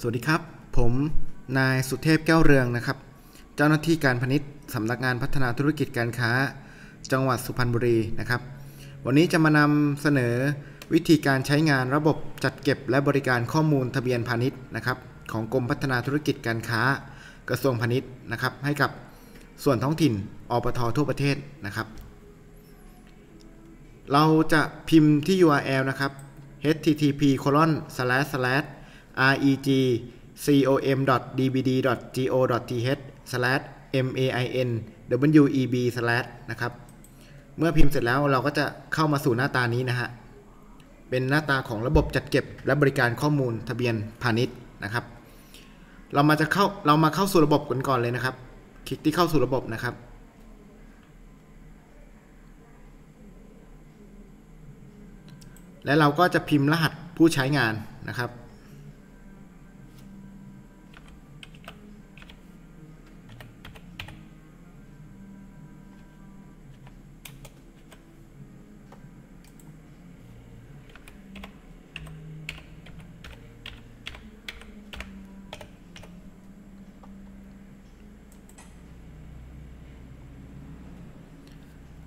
สวัสดีครับ ผมนายสุเทพแก้วเรืองนะครับ เจ้าหน้าที่การพาณิชย์สำนักงานพัฒนาธุรกิจการค้า จังหวัดสุพรรณบุรีนะครับ วันนี้จะมานำเสนอวิธีการใช้งานระบบจัดเก็บและบริการข้อมูลทะเบียนพาณิชย์นะครับของกรมพัฒนาธุรกิจการค้า กระทรวงพาณิชย์นะครับ ให้กับส่วนท้องถิ่นอปททั่วประเทศนะครับ เราจะพิมพ์ที่ URL นะครับ http colon slash slash reg com.dbd.go.th/mainweb/ นะครับ เมื่อพิมพ์เสร็จแล้วเราก็จะเข้ามาสู่หน้าตานี้นะฮะ เป็นหน้าตาของระบบจัดเก็บและบริการข้อมูลทะเบียนพาณิชย์นะครับ เรามาจะเข้าเรามาเข้าสู่ระบบกันก่อนเลยนะครับ คลิกที่เข้าสู่ระบบนะครับและเราก็จะพิมพ์รหัสผู้ใช้งานนะครับ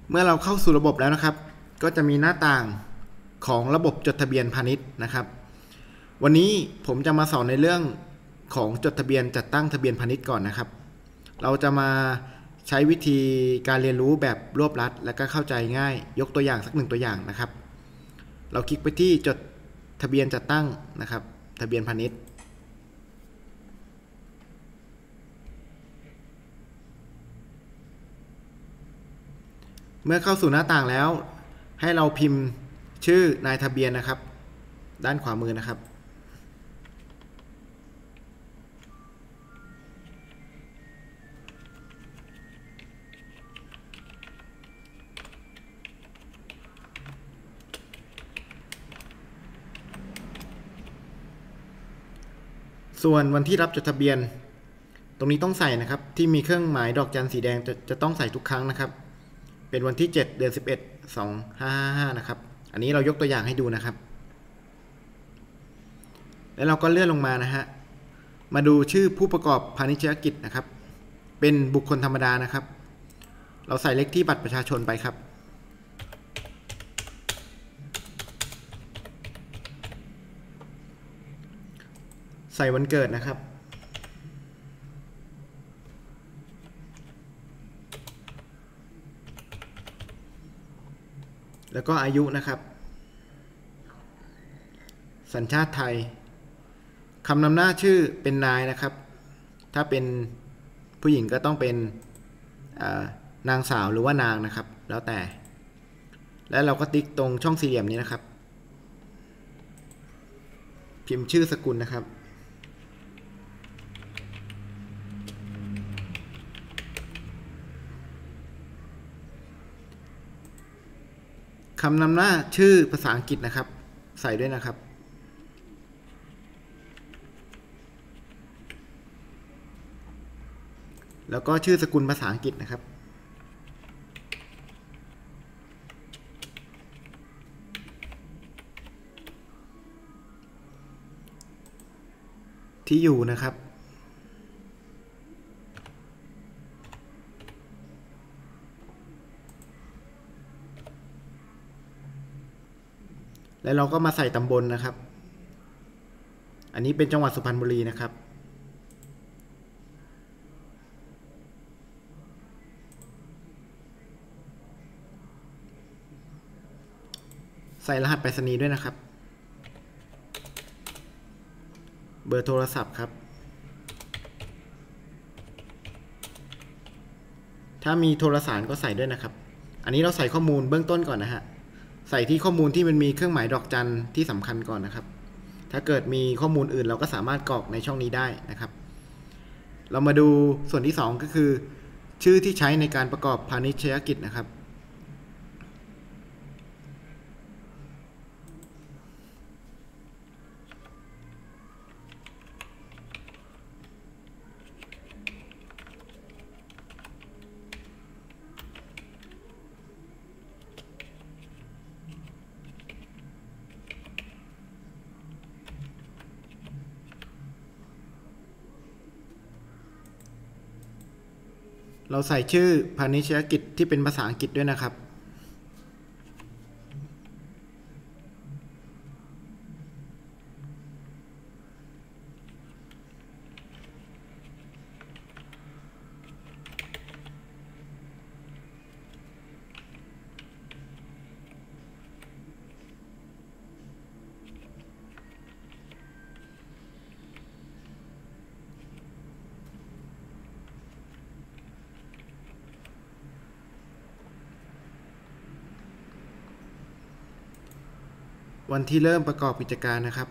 เมื่อเราเข้าสู่ระบบแล้วนะครับ ก็จะมีหน้าต่างของระบบจดทะเบียนพาณิชย์นะครับ วันนี้ผมจะมาสอนในเรื่องของจดทะเบียนจัดตั้งทะเบียนพาณิชย์ก่อนนะครับ เราจะมาใช้วิธีการเรียนรู้แบบรวบรัด และก็เข้าใจง่าย ยกตัวอย่างสักหนึ่งตัวอย่างนะครับ เราคลิกไปที่จดทะเบียนจัดตั้งนะครับ ทะเบียนพาณิชย์ มื่อเข้าสู่หน้าต่างแล้ว ให้เราพิมพ์ชื่อนายทะเบียนนะครับ ด้านขวามือนะครับ ส่วนวันที่รับจดทะเบียน ตรงนี้ต้องใส่นะครับ ที่มีเครื่องหมายดอกจันสีแดงจะจะต้องใส่ทุกครั้งนะครับ เป็นวันที่ 7 เดือน 11 2555 นะครับ อันนี้เรายกตัวอย่างให้ดูนะครับ แล้วเราก็เลื่อนลงมานะฮะ มาดูชื่อผู้ประกอบพาณิชยกิจนะครับ เป็นบุคคลธรรมดานะครับ เราใส่เลขที่บัตรประชาชนไปครับ ใส่วันเกิดนะครับ แล้วก็อายุนะครับ สัญชาติไทยคำนำหน้าชื่อเป็นนายนะครับ ถ้าเป็นผู้หญิงก็ต้องเป็นนางสาวหรือว่านางนะครับ แล้วแต่ แล้วเราก็ติ๊กตรงช่องสี่เหลี่ยมนี้นะครับ พิมพ์ชื่อสกุลนะครับ คำนำหน้าชื่อภาษาอังกฤษนะครับ ใส่ด้วยนะครับ แล้วก็ชื่อสกุลภาษาอังกฤษนะครับ ที่อยู่นะครับ แล้วเราก็มาใส่ตำบลนะครับ อันนี้เป็นจังหวัดสุพรรณบุรีนะครับใส่รหัสไปรษณีย์ด้วยนะครับ เบอร์โทรศัพท์ครับ ถ้ามีโทรสารก็ใส่ด้วยนะครับ อันนี้เราใส่ข้อมูลเบื้องต้นก่อนนะฮะ ใส่ที่ข้อมูลที่มันมีเครื่องหมายดอกจันที่สำคัญก่อนนะครับ ถ้าเกิดมีข้อมูลอื่นเราก็สามารถกรอกในช่องนี้ได้นะครับ เรามาดูส่วนที่ 2 ก็คือ ชื่อที่ใช้ในการประกอบพาณิชยกิจนะครับ เราใส่ชื่อพาณิชยกิจที่เป็นภาษาอังกฤษด้วยนะครับ วันที่เริ่มประกอบกิจการนะครับ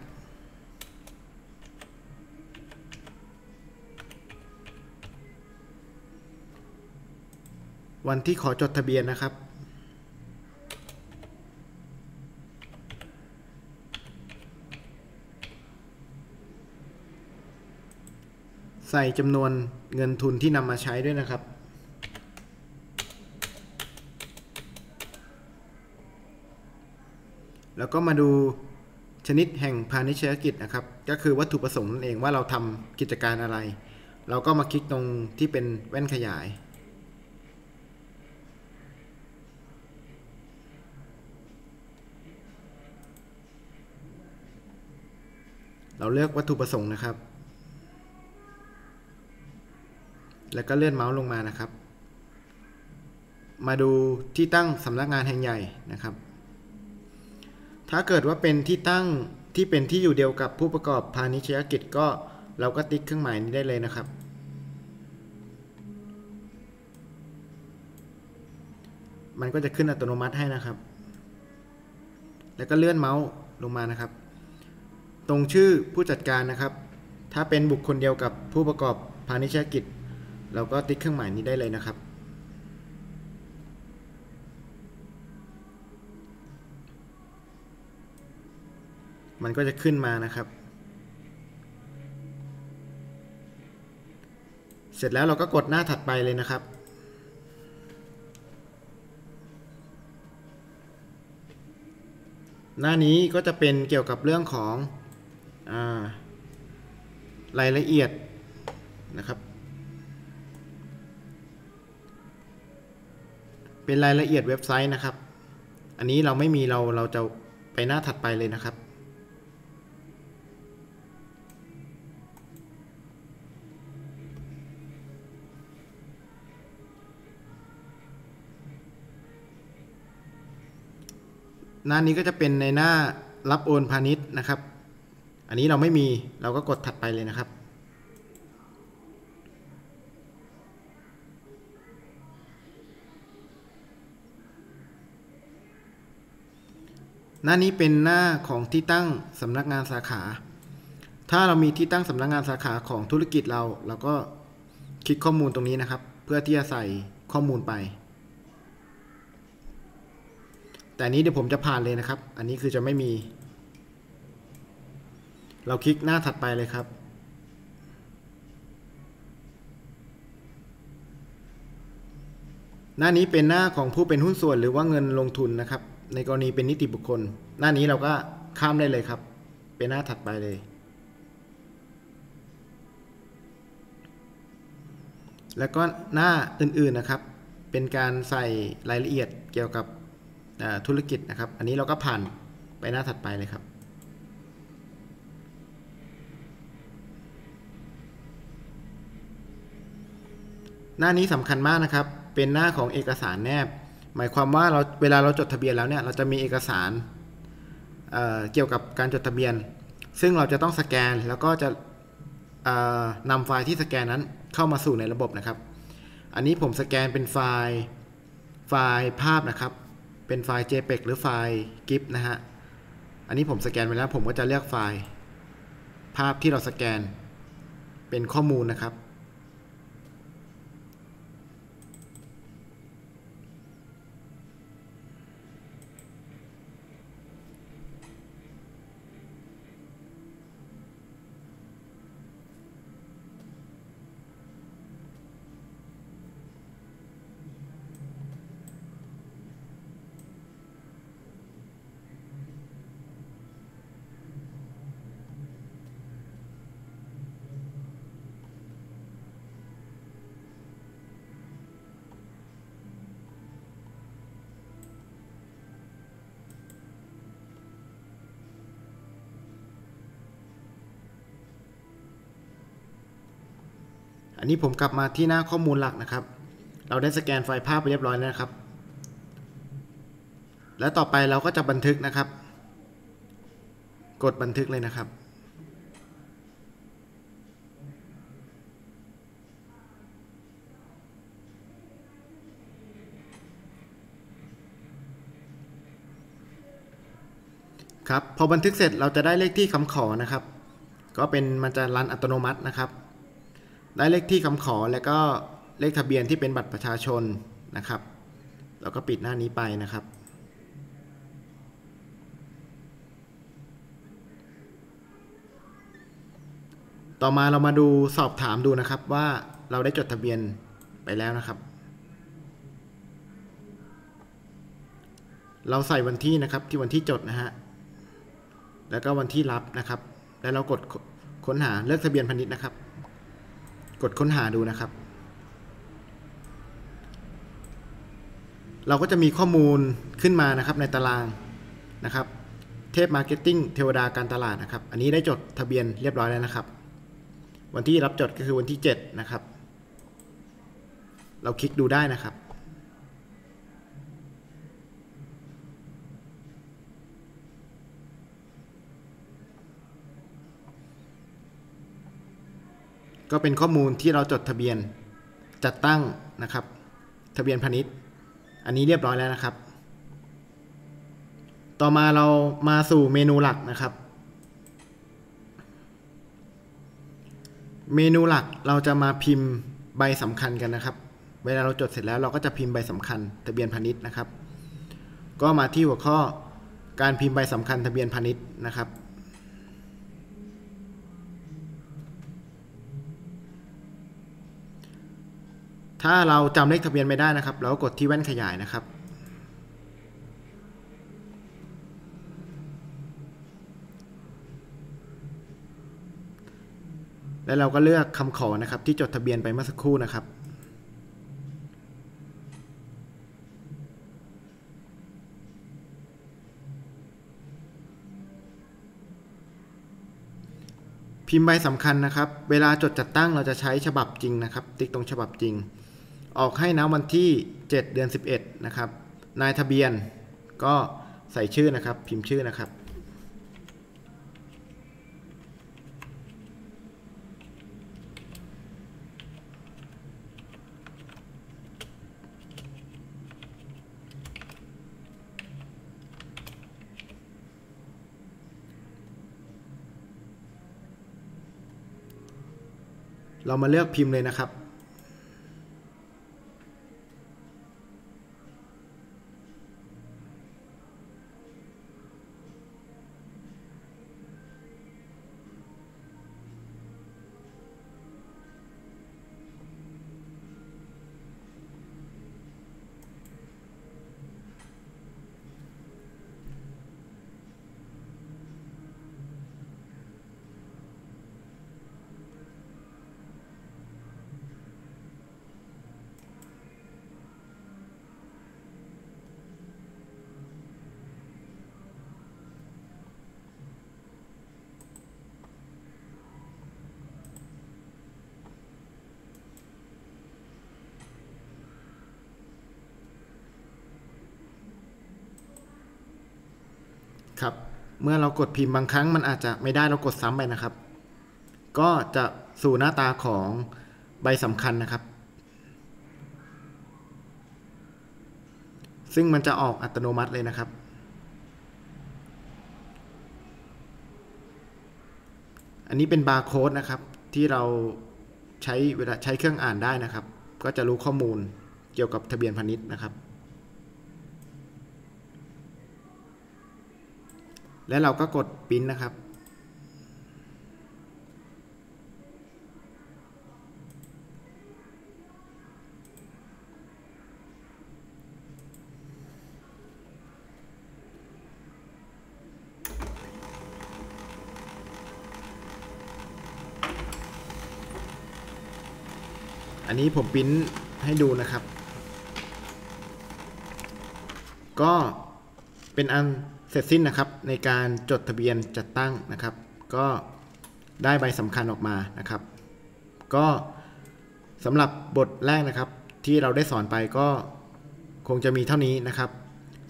วันที่ขอจดทะเบียนนะครับ ใส่จำนวนเงินทุนที่นำมาใช้ด้วยนะครับ แล้วก็มาดูชนิดแห่งพาณิชยกิจนะครับ ก็คือวัตถุประสงค์นั่นเองว่าเราทำกิจการอะไร เราก็มาคลิกตรงที่เป็นแว่นขยาย เราเลือกวัตถุประสงค์นะครับ แล้วก็เลื่อนเมาส์ลงมานะครับ มาดูที่ตั้งสำนักงานแห่งใหญ่นะครับ ถ้าเกิดว่าเป็นที่ตั้งที่เป็นที่อยู่เดียวกับผู้ประกอบพาณิชยกิจก็เราก็ติ๊กเครื่องหมายนี้ได้เลยนะครับ มันก็จะขึ้นอัตโนมัติให้นะครับ แล้วก็เลื่อนเมาส์ลงมานะครับ ตรงชื่อผู้จัดการนะครับ ถ้าเป็นบุคคลเดียวกับผู้ประกอบพาณิชยกิจ เราก็ติ๊กเครื่องหมายนี้ได้เลยนะครับ มันก็จะขึ้นมานะครับ เสร็จแล้วเราก็กดหน้าถัดไปเลยนะครับ หน้านี้ก็จะเป็นเกี่ยวกับเรื่องของอรายละเอียดนะครับเป็นรายละเอียดเว็บไซต์นะครับ อันนี้เราไม่มีเราเราจะไปหน้าถัดไปเลยนะครับ หน้านี้ก็จะเป็นในหน้ารับโอนพาณิชย์นะครับ อันนี้เราไม่มีเราก็กดถัดไปเลยนะครับ หน้านี้เป็นหน้าของที่ตั้งสำนักงานสาขา ถ้าเรามีที่ตั้งสำนักงานสาขาของธุรกิจเราเราก็คลิกข้อมูลตรงนี้นะครับ เพื่อที่จะใส่ข้อมูลไป แต่อันนี้เดี๋ยวผมจะผ่านเลยนะครับ อันนี้คือจะไม่มี เราคลิกหน้าถัดไปเลยครับ หน้านี้เป็นหน้าของผู้เป็นหุ้นส่วนหรือว่าเงินลงทุนนะครับ ในกรณีเป็นนิติบุคคล หน้านี้เราก็ข้ามได้เลยครับ เป็นหน้าถัดไปเลย แล้วก็หน้าอื่นๆนะครับ เป็นการใส่รายละเอียดเกี่ยวกับ ธุรกิจนะครับ อันนี้เราก็ผ่านไปหน้าถัดไปเลยครับ หน้านี้สำคัญมากนะครับ เป็นหน้าของเอกสารแนบ หมายความว่าเราเวลาเราจดทะเบียนแล้วเนี่ย เราจะมีเอกสารเเกี่ยวกับการจดทะเบียน ซึ่งเราจะต้องสแกนแล้วก็จะนำไฟล์ที่สแกนนั้นเข้ามาสู่ในระบบนะครับ อันนี้ผมสแกนเป็นไฟล์ไฟล์ภาพนะครับ เป็นไฟล์ JPEG หรือไฟล์ GIF นะฮะ อันนี้ผมสแกนไปแล้วผมก็จะเลือกไฟล์ ภาพที่เราสแกนเป็นข้อมูลนะครับ อันนี้ผมกลับมาที่หน้าข้อมูลหลักนะครับ เราได้สแกนไฟล์ภาพไปเรียบร้อยแล้วนะครับ และต่อไปเราก็จะบันทึกนะครับ กดบันทึกเลยนะครับ ครับ พอบันทึกเสร็จเราจะได้เลขที่คำขอนะครับ ก็เป็นมันจะรันอัตโนมัตินะครับ ได้เลขที่คำขอแล้วก็เลขทะเบียนที่เป็นบัตรประชาชนนะครับแล้วก็ปิดหน้านี้ไปนะครับ ต่อมาเรามาดูสอบถามดูนะครับว่าเราได้จดทะเบียนไปแล้วนะครับ เราใส่วันที่นะครับที่วันที่จดนะฮะ แล้วก็วันที่รับนะครับ แล้วเรากดค้นหาเลือกทะเบียนพาณิชย์นะครับ กดค้นหาดูนะครับ เราก็จะมีข้อมูลขึ้นมานะครับในตารางนะครับ เทพมาร์เก็ตติ้งเทวดาการตลาดนะครับ อันนี้ได้จดทะเบียนเรียบร้อยแล้วนะครับ วันที่รับจดก็คือวันที่ 7 นะครับ เราคลิกดูได้นะครับ ก็เป็นข้อมูลที่เราจดทะเบียนจัดตั้งนะครับ ทะเบียนพาณิชย์ อันนี้เรียบร้อยแล้วนะครับ ต่อมาเรามาสู่เมนูหลักนะครับ เมนูหลักเราจะมาพิมพ์ใบสำคัญกันนะครับ เวลาเราจดเสร็จแล้วเราก็จะพิมพ์ใบสำคัญ ทะเบียนพาณิชย์นะครับ ก็มาที่หัวข้อการพิมพ์ใบสำคัญทะเบียนพาณิชย์นะครับ ถ้าเราจำเลขทะเบียนไม่ได้นะครับ เราก็กดที่แว่นขยายนะครับ แล้วเราก็เลือกคำขอนะครับ ที่จดทะเบียนไปเมื่อสักครู่นะครับพิมพ์ใบสำคัญนะครับ เวลาจดจัดตั้งเราจะใช้ฉบับจริงนะครับ ติ๊กตรงฉบับจริง ออกให้นะวันที่ 7 เดือน 11 นะครับ นายทะเบียนก็ใส่ชื่อนะครับ พิมพ์ชื่อนะครับ เรามาเลือกพิมพ์เลยนะครับครับ เมื่อเรากดพิมพ์บางครั้งมันอาจจะไม่ได้เรากดซ้ำไปนะครับ ก็จะสู่หน้าตาของใบสำคัญนะครับ ซึ่งมันจะออกอัตโนมัติเลยนะครับ อันนี้เป็นบาร์โค้ดนะครับที่เราใช้เวลาใช้เครื่องอ่านได้นะครับ ก็จะรู้ข้อมูลเกี่ยวกับทะเบียนพาณิชย์นะครับ แล้วเราก็กดปริ้นนะครับ อันนี้ผมปริ้นให้ดูนะครับ ก็เป็นอัน เสร็จสิ้นนะครับในการจดทะเบียนจัดตั้งนะครับ ก็ได้ใบสำคัญออกมานะครับ ก็สำหรับบทแรกนะครับ ที่เราได้สอนไปก็คงจะมีเท่านี้นะครับ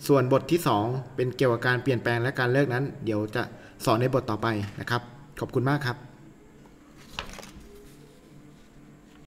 ส่วนบทที่ 2 เป็นเกี่ยวกับการเปลี่ยนแปลงและการเลิกนั้น เดี๋ยวจะสอนในบทต่อไปนะครับ ขอบคุณมากครับ